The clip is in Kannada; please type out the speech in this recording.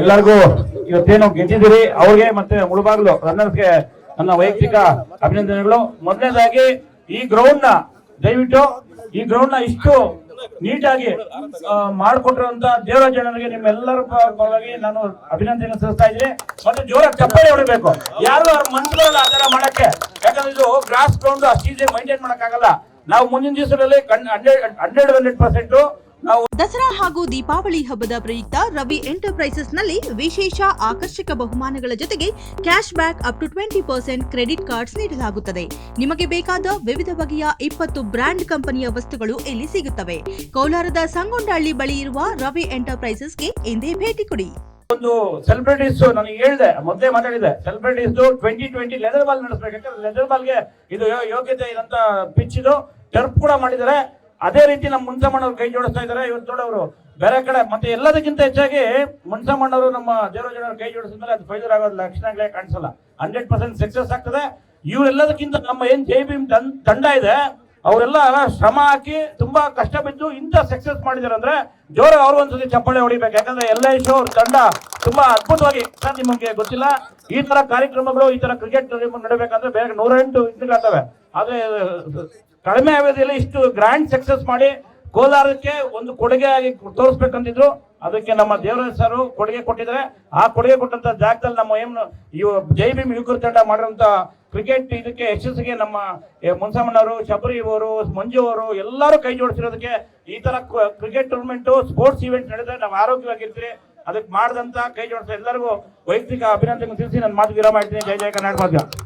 ಎಲ್ಲರಿಗೂ ಇವತ್ತೇನು ಗೆದ್ದಿದ್ದೀರಿ? ಅವ್ರಿಗೆ ಮತ್ತೆ ಮುಳುಬಾಗ್ಲು ರನ್ನರ್ಸ್ಗೆ ನನ್ನ ವೈಯಕ್ತಿಕ ಅಭಿನಂದನೆಗಳು. ಮೊದಲನೇದಾಗಿ, ಈ ಗ್ರೌಂಡ್ನ, ದಯವಿಟ್ಟು ಈ ಗ್ರೌಂಡ್ನ ಇಷ್ಟು ನೀಟಾಗಿ ಮಾಡಿಕೊಟ್ಟಿರುವಂತ ದೇವರಾಜ ನಿಮ್ಮೆಲ್ಲರ ಪರವಾಗಿ ನಾನು ಅಭಿನಂದನೆ ಸಲ್ಲಿಸ್ತಾ ಇದ್ದೀನಿ. ಮತ್ತೆ ಜೋರ ಚಪ್ಪಾಳೆ ಹೊಡಿಬೇಕು. ಯಾರು ಅವ್ರ ಮನ್ಸುಗಳಲ್ಲ ಆ ಮಾಡಕ್ಕೆ? ಯಾಕಂದ್ರೆ ಇದು ಗ್ರಾಸ್ ಗ್ರೌಂಡ್ ಅಷ್ಟು ಈಸಿ ಮೈಂಟೈನ್ ಮಾಡಕ್ಕಾಗಲ್ಲ. ನಾವು ಮುಂದಿನ ದಿವಸದಲ್ಲಿ ಹಂಡ್ರೆಡ್ ಹಂಡ್ರೆಡ್ ಪರ್ಸೆಂಟ್ ದಸರಾ ಹಾಗೂ ದೀಪಾವಳಿ ಹಬ್ಬದ ಪ್ರಯುಕ್ತ ರವಿ ಎಂಟರ್ಪ್ರೈಸಸ್ನಲ್ಲಿ ವಿಶೇಷ ಆಕರ್ಷಕ ಬಹುಮಾನಗಳ ಜೊತೆಗೆ cash back up to twenty percent credit cards ನೀಡಲಾಗುತ್ತದೆ. ನಿಮಗೆ ಬೇಕಾದ ವಿವಿಧ ಬಗೆಯ ಇಪ್ಪತ್ತು ಬ್ರ್ಯಾಂಡ್ ಕಂಪನಿಯ ವಸ್ತುಗಳು ಇಲ್ಲಿ ಸಿಗುತ್ತವೆ. ಕೋಲಾರದ ಸಂಗೊಂಡಹಳ್ಳಿ ಬಳಿ ಇರುವ ರವಿ ಎಂಟರ್ಪ್ರೈಸಸ್ಗೆ ಎಂದೇ ಭೇಟಿ ಕೊಡಿ. ಒಂದು ಸೆಲೆಬ್ರಿಟೀಸ್ ನನಗೆ ಹೇಳಿದೆ ಮೊದಲೇ ಮಾತಾಡಿದೆ celebrities twenty twenty leather ball ನಡೆಸಬೇಕು. ಲೆದರ್ ಬಾಲ್ಗೆ ಇದು ಯೋಗ್ಯತೆ ಇದಂತ ಪಿಚ್ ಇದು. ಟರ್ಫ್ ಕೂಡ ಮಾಡಿದ್ದಾರೆ. ಅದೇ ರೀತಿ ನಮ್ಮ ಮುನ್ಸಮ್ಮಣ್ಣವ್ರು ಕೈ ಜೋಡಿಸ್ತಾ ಇದ್ದಾರೆ. ಇವತ್ತು ನೋಡೋರು ಬೇರೆ ಕಡೆ ಮತ್ತೆ ಎಲ್ಲದಕ್ಕಿಂತ ಹೆಚ್ಚಾಗಿ ಮುನ್ಸಮ್ಮಣ್ಣವರು ನಮ್ಮ ದೇವರಾಜನವ್ರು ಕೈ ಜೋಡಿಸಿದ್ರೆ ಅದು ಫೈದರ್ ಆಗೋದು ಲಕ್ಷಣಗಳೇ ಕಾಣಿಸಲ್ಲ. ಹಂಡ್ರೆಡ್ ಪರ್ಸೆಂಟ್ ಸಕ್ಸಸ್ ಆಗ್ತದೆ. ಇವರೆಲ್ಲದಕ್ಕಿಂತ ನಮ್ಮ ಏನ್ ಜೈ ಬಿ ತಂಡ ಇದೆ, ಅವರೆಲ್ಲ ಶ್ರಮ ಹಾಕಿ ತುಂಬಾ ಕಷ್ಟ ಬಿದ್ದು ಇಂಥ ಸಕ್ಸಸ್ ಮಾಡಿದಾರೆ ಅಂದ್ರೆ ಜೋರ ಅವರು ಒಂದ್ಸತಿ ಚಪ್ಪಾಳೆ ಹೊಡಿಬೇಕು. ಯಾಕಂದ್ರೆ ಎಲ್ಲ ಅವ್ರ ತಂಡ ತುಂಬಾ ಅದ್ಭುತವಾಗಿ ನಿಮಗೆ ಗೊತ್ತಿಲ್ಲ. ಈ ತರ ಕಾರ್ಯಕ್ರಮಗಳು, ಈ ತರ ಕ್ರಿಕೆಟ್ ನಡಬೇಕಂದ್ರೆ ಬೇರೆ ನೂರೆಂಟು ಇದ್ದಾವೆ ಆದ್ರೆ ಕಡಿಮೆ ಅವಧಿಯಲ್ಲಿ ಇಷ್ಟು ಗ್ರ್ಯಾಂಡ್ ಸಕ್ಸಸ್ ಮಾಡಿ ಕೋಲಾರಕ್ಕೆ ಒಂದು ಕೊಡುಗೆ ಆಗಿ ತೋರಿಸ್ಬೇಕಂತಿದ್ರು. ಅದಕ್ಕೆ ನಮ್ಮ ದೇವರಾಜ್ ಸರ್ ಕೊಡುಗೆ ಕೊಟ್ಟಿದ್ದಾರೆ. ಆ ಕೊಡುಗೆ ಕೊಟ್ಟಂತ ಜಾಗದಲ್ಲಿ ನಮ್ಮ ಏನು ಇವು ಜೈ ಭೀಮ್ ಯುವಕರ ತಂಡ ಮಾಡಿರುವಂತ ಕ್ರಿಕೆಟ್ ಇದಕ್ಕೆ ಯಶಸ್ಸಿಗೆ ನಮ್ಮ ಮುನ್ಸಮ್ಮನವರು, ಶಬರಿ ಅವರು, ಮಂಜು ಅವರು ಎಲ್ಲರೂ ಕೈ ಜೋಡಿಸಿರೋದಕ್ಕೆ ಈ ತರ ಕ್ರಿಕೆಟ್ ಟೂರ್ನಮೆಂಟ್ ಸ್ಪೋರ್ಟ್ಸ್ ಇವೆಂಟ್ ನಡೆದ್ರೆ ನಾವು ಆರೋಗ್ಯವಾಗಿರ್ತೀರಿ. ಅದಕ್ಕೆ ಮಾಡಿದಂತ ಕೈ ಜೋಡಿಸ ಎಲ್ಲರಿಗೂ ವೈಯಕ್ತಿಕ ಅಭಿನಂದನೆ ತಿಳಿಸಿ ನನ್ನ ಮಾತು ವಿರಾಮ ಮಾಡ್ತೀನಿ ಜೈ ಜಯ ಕರ್ನಾಟಕ